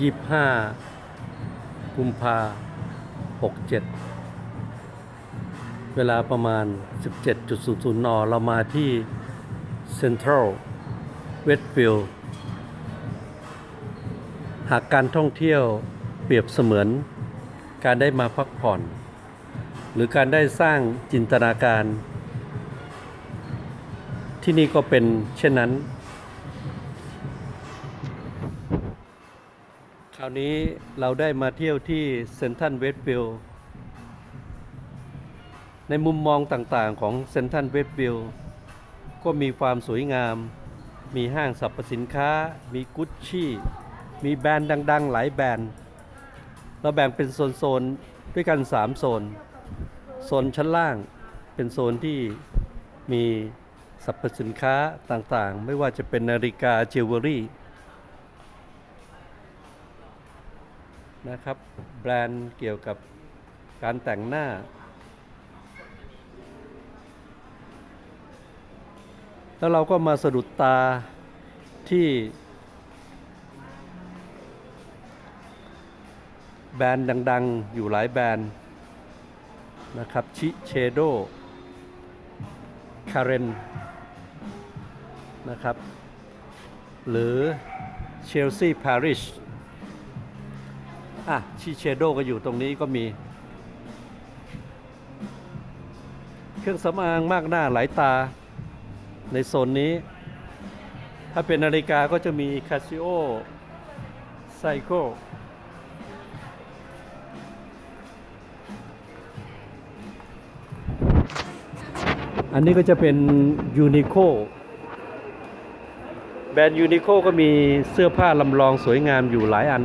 ยี่ห้ากุมภาหกเจ็ดเวลาประมาณ 17.00 น เรามาที่เซ็นทรัลเวสต์ฟิลด์หากการท่องเที่ยวเปรียบเสมือน การได้มาพักผ่อน หรือการได้สร้างจินตนาการ ที่นี่ก็เป็นเช่นนั้น คราวนี้เราได้มาเที่ยวที่เซนทันเวสต์ฟิลในมุมมองต่างๆของเซนทันเวสต์ฟิลด์ก็มีความสวยงาม มีห้างสรรพสินค้า มีกุชชี่ มีแบรนด์ดังๆ หลายแบรนด์ เราแบ่งเป็นโซนๆ ด้วยกัน 3 โซน โซนชั้นล่างเป็นโซนที่มีสรรพสินค้าต่างๆ ไม่ว่าจะเป็นนาฬิกาจิวเวลรี่ นะครับ แบรนด์เกี่ยวกับการแต่งหน้า แล้วเราก็มาสะดุดตาที่ แบรนด์ดังๆ อยู่หลายแบรนด์นะครับ ชิเชโดคาเรนนะครับ หรือเชลซีปาริช อะชิเชโดก็อยู่ตรงนี้ก็มี เครื่องสำอางมากหน้าหลายตาในโซนนี้ ถ้าเป็นนาฬิกาก็จะมี Casio Seiko อันนี้ก็จะเป็นยูนิโคแบรนด์ยูนิโคก็มีเสื้อผ้าลำลองสวยงามอยู่หลายอัน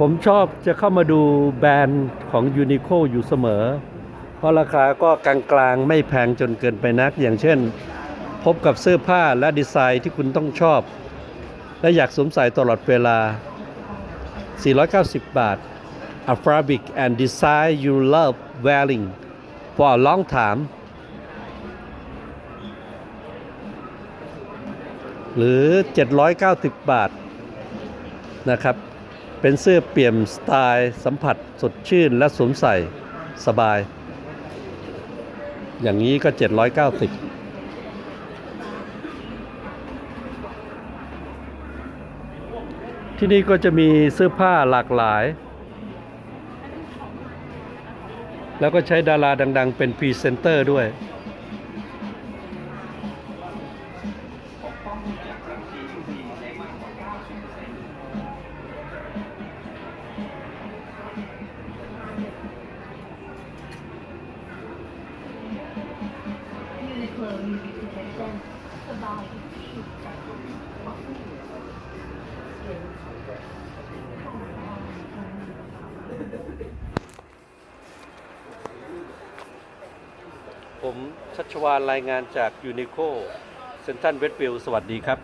ผมชอบจะเข้ามาดูแบรนด์ของยูนิโคอยู่เสมอ เพราะราคาก็กลางๆ ไม่แพงจนเกินไปนัก อย่างเช่น พบกับเสื้อผ้าและดีไซน์ที่คุณต้องชอบ และอยากสวมใส่ตลอดเวลา 490 บาท A fabric and design you love wearing for a long time หรือ 790 บาทนะครับ เป็นเสื้อเปี่ยมสไตล์สัมผัสสดชื่นและสวมใส่สบาย อย่างนี้ก็ 790ที่นี่ก็จะมีเสื้อผ้าหลากหลาย แล้วก็ใช้ดาราดัง ๆ เป็นพรีเซนเตอร์ด้วย ผมชัชวานรายงานจากยูนิโคเซนทันเวสต์วลสวัสดีครับ